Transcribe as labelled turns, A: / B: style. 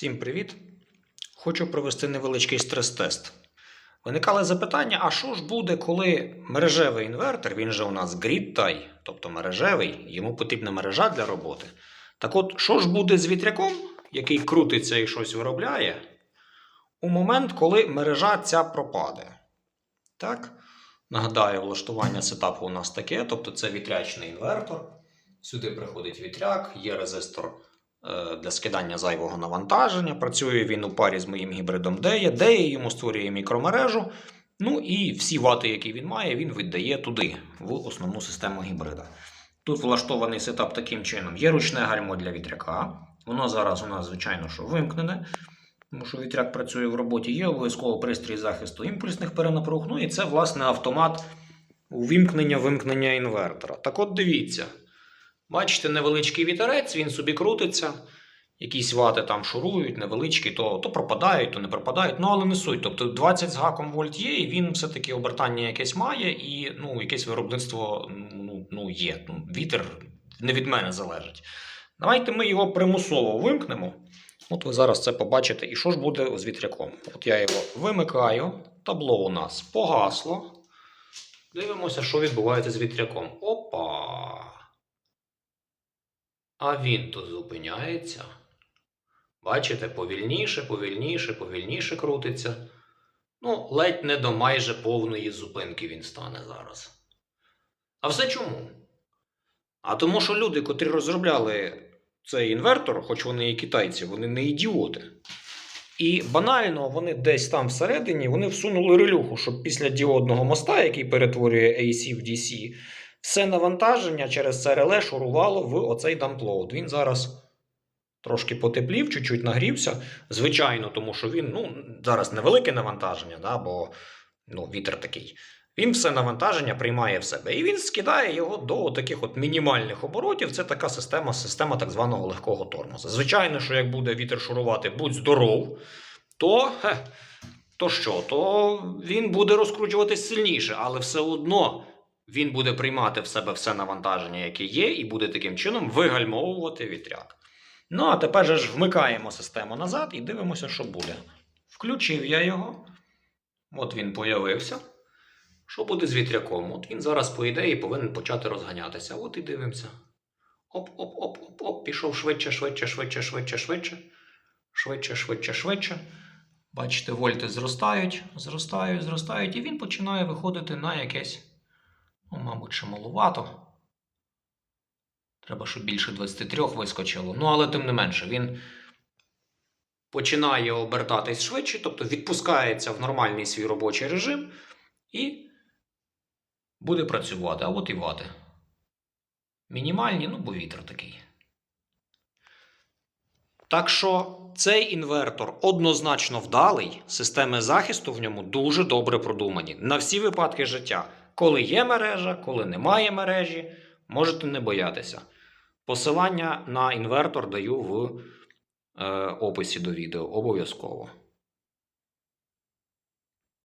A: Всім привіт! Хочу провести невеличкий стрес-тест. Виникали запитання: а що ж буде, коли мережевий інвертор, він же у нас grid-tie, тобто мережевий, йому потрібна мережа для роботи. Так от, що ж буде з вітряком, який крутиться і щось виробляє, у момент, коли мережа ця пропаде? Так? Нагадаю, влаштування сетапу у нас таке, тобто це вітрячний інвертор. Сюди приходить вітряк, є резистор для скидання зайвого навантаження. Працює він у парі з моїм гібридом DEA. DEA йому створює мікромережу. Ну і всі вати, які він має, він віддає туди, в основну систему гібрида. Тут влаштований сетап таким чином: є ручне гальмо для вітряка. Воно зараз у нас, звичайно, що вимкнене. Тому що вітряк працює в роботі, є обов'язково пристрій захисту імпульсних перенапруг. Ну і це, власне, автомат увімкнення-вимкнення інвертора. Так от дивіться. Бачите, невеличкий вітерець, він собі крутиться. Якісь вати там шурують, невеличкі, то, то пропадають, то не пропадають. Ну, але не суть. Тобто 20 з гаком вольт є, і він все-таки обертання якесь має, і ну, якесь виробництво ну, ну, є. Ну, вітер не від мене залежить. Давайте ми його примусово вимкнемо. От ви зараз це побачите. І що ж буде з вітряком? От я його вимикаю. Табло у нас погасло. Дивимося, що відбувається з вітряком. Опа! А він то зупиняється. Бачите, повільніше, повільніше, повільніше крутиться. Ну, ледь не до майже повної зупинки він стане зараз. А все чому? А тому, що люди, котрі розробляли цей інвертор, хоч вони і китайці, вони не ідіоти. І банально вони десь там всередині вони всунули релюху, щоб після діодного моста, який перетворює AC в DC, все навантаження через це реле шурувало в оцей дамплоуд. Він зараз трошки потеплів, чуть-чуть нагрівся. Звичайно, тому що він ну, зараз невелике навантаження, да, бо ну, вітер такий. Він все навантаження приймає в себе. І він скидає його до таких от мінімальних оборотів. Це така система, система так званого легкого тормозу. Звичайно, що як буде вітер шурувати, будь здоров, то, хе, то що? То він буде розкручуватись сильніше, але все одно він буде приймати в себе все навантаження, яке є, і буде таким чином вигальмовувати вітряк. Ну, а тепер же ж вмикаємо систему назад і дивимося, що буде. Включив я його. От він появився. Що буде з вітряком? От він зараз, по ідеї, повинен почати розганятися. От і дивимося. Оп-оп-оп-оп-оп, пішов швидше, швидше, швидше, швидше, швидше. Швидше, швидше, швидше. Бачите, вольти зростають, зростають, зростають, і він починає виходити на якесь, ну, мабуть, ще малувато. Треба, щоб більше 23 вискочило. Ну, але тим не менше, він починає обертатись швидше, тобто відпускається в нормальний свій робочий режим і буде працювати. А от і вати. Мінімальні, ну, бо вітер такий. Так що цей інвертор однозначно вдалий, системи захисту в ньому дуже добре продумані на всі випадки життя. Коли є мережа, коли немає мережі, можете не боятися. Посилання на інвертор даю в е, описі до відео обов'язково.